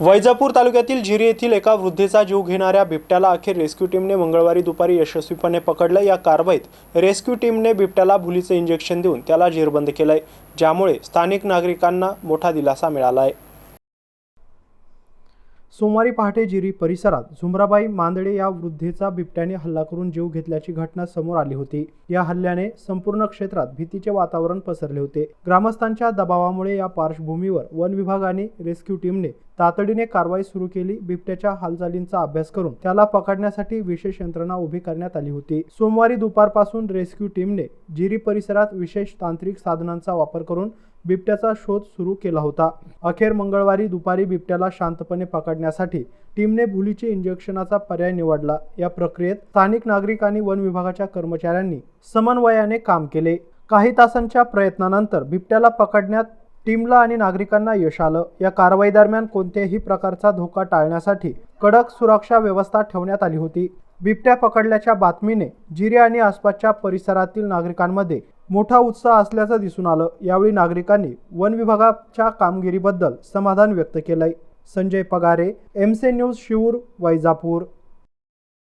वैजापूर तालुक्यातील जिरी येथील एका वृद्धेचा जीव घेणाऱ्या बिबट्याला अखेर रेस्क्यू टीमने मंगळवारी दुपारी यशस्वीपणे पकडलं. या कारवाईत रेस्क्यू टीमने बिबट्याला भुलीचे इंजेक्शन देऊन त्याला जेरबंद केलंय. ज्यामुळे स्थानिक नागरिकांना मोठा दिलासा मिळाला आहे सोमवारी पहाटे जिरी परिसरात झुमराबाई मांदडे या वृद्धेचा बिबट्याने हल्ला करून जीव घेतल्याची घटना समोर आली होती. या हल्ल्याने संपूर्ण क्षेत्रात भीतीचे वातावरण पसरले होते. ग्रामस्थांच्या दबावामुळे या पार्श्वभूमीवर वन विभाग आणि रेस्क्यू टीमने तातडीने कारवाई सुरू केली. बिबट्याच्या हालचालींचा अभ्यास करून त्याला पकडण्यासाठी विशेष यंत्रणा उभी करण्यात आली होती. सोमवारी दुपारपासून रेस्क्यू टीमने जिरी परिसरात विशेष तांत्रिक साधनांचा वापर करून बिबट्याचा शोध सुरू केला होता. अखेर मंगळवारी दुपारी बिबट्याला शांतपणे पकडण्यासाठी टीमने भुलीचे इंजेक्शनाचा पर्याय निवडला. या प्रक्रियेत स्थानिक नागरिक आणि वन विभागाच्या कर्मचाऱ्यांनी समन्वयाने काम केले. काही तासांच्या प्रयत्नानंतर बिबट्याला पकडण्यात टीमला आणि नागरिकांना यश आलं. या कारवाई दरम्यान कोणत्याही प्रकारचा धोका टाळण्यासाठी कडक सुरक्षा व्यवस्था ठेवण्यात आली होती. बिबट्या पकडल्याच्या बातमीने जिरे आणि आसपासच्या परिसरातील नागरिकांमध्ये मोठा उत्साह असल्याचं दिसून आलं. यावेळी नागरिकांनी वन विभागाच्या कामगिरीबद्दल समाधान व्यक्त केलंय. संजय पगारे एमसे न्यूज शिवूर वैजापूर.